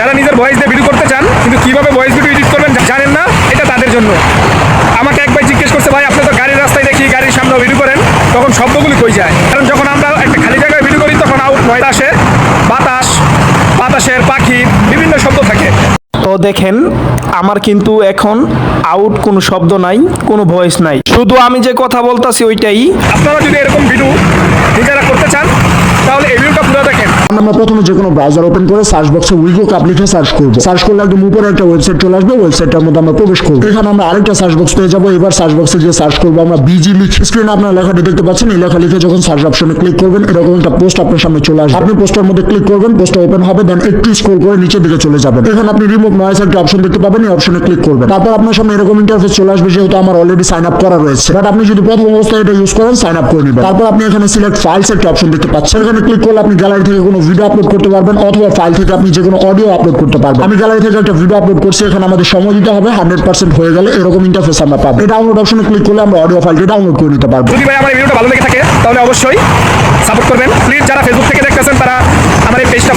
যারা নিজের ভয়েস দিয়ে ভিডিও করতে চান কিন্তু কীভাবে ভয়েস ভিডিও এডিট করবেন জানেন না এটা তাদের জন্য। আমাকে একবার জিজ্ঞেস করছে ভাই আপনি তো গাড়ির রাস্তায় দেখি গাড়ির সামনে ভিডিও করেন তখন শব্দগুলি কই যায়? কারণ যখন আমরা একটা খালি জায়গায় ভিডিও করি তখন আউট নয় আসে। বাতাস বাতাসের পাখি বিভিন্ন শব্দ থাকে। তো দেখেন আমার কিন্তু এখন আউট কোনো শব্দ নাই কোনো ভয়েস নাই। শুধু আমি যে কথা বলতাছি ওইটাই। আপনারা যদি এরকম ভিডিও নিজেরা করতে চান তাহলে এই ভিডিওটা পুরো দেখেন আমরা প্রথমে যে কোনো ব্রাউজার ওপেন করে সার্চ বক্সে উইগো কাপ লিখে সার্চ করব। সার্চ করলে একদম উপরে একটা ওয়েবসাইট চলে আসবে ওয়েবসাইটটার মধ্যে আমরা প্রবেশ করব। এখানে আমরা আরেকটা সার্চ বক্স পেয়ে যাব। এবার সার্চ বক্সে গিয়ে সার্চ করব আমরা বিজি লিখে স্ক্রিনে আপনার লেখাটা দেখতে পাচ্ছেন। এই লেখা লিখে যখন সার্চ অপশনে ক্লিক করবেন, এরকম একটা পোস্ট আপনার সামনে চলে আসবে। আপনি পোস্টের মধ্যে ক্লিক করবেন পোস্টটা ওপেন হবে দেন একটু স্ক্রল করে নিচের দিকে চলে যাবেন। এখানে আপনি রিমুভ নয়েস একটা অপশন দেখতে পাবেন, এই অপশনে ক্লিক করবেন। তারপর আপনার সামনে এরকম ইন্টারফেস চলে আসবে, যেহেতু আমার অলরেডি সাইন আপ করা রয়েছে। বাট আপনি যদি প্রথম অবস্থায় এটা ইউজ করেন সাইন আপ করে নেবেন। তারপর আপনি এখানে সিলেক্ট ফাইলস একটা অপশন দেখতে পাচ্ছেন। এখানে ক্লিক করলে আপনি গ্যালারি থেকে কোনো ভিডিও আপলোড করতে পারবেন অথবা ফাইল থেকে আপনি যে কোনো অডিও আপলোড করতে পারবেন। আমি গ্যালারি থেকে একটা ভিডিও আপলোড করছি, এখানে আমাদের সময় দিতে হবে হান্ড্রেড পার্সেন্ট হয়ে গেলে এরকম ইন্টারফেস আমরা পাবো। ডাউনলোড অপশনে ক্লিক করলে আমরা অডিও ফাইলটি ডাউনলোড করে নিতে পারব। যদি ভাই আমার ভিডিওটা ভালো লেগে থাকে, তাহলে অবশ্যই সাপোর্ট করবেন। প্লিজ যারা ফেসবুক থেকে দেখতেছেন, তারা আমার এই পেজটা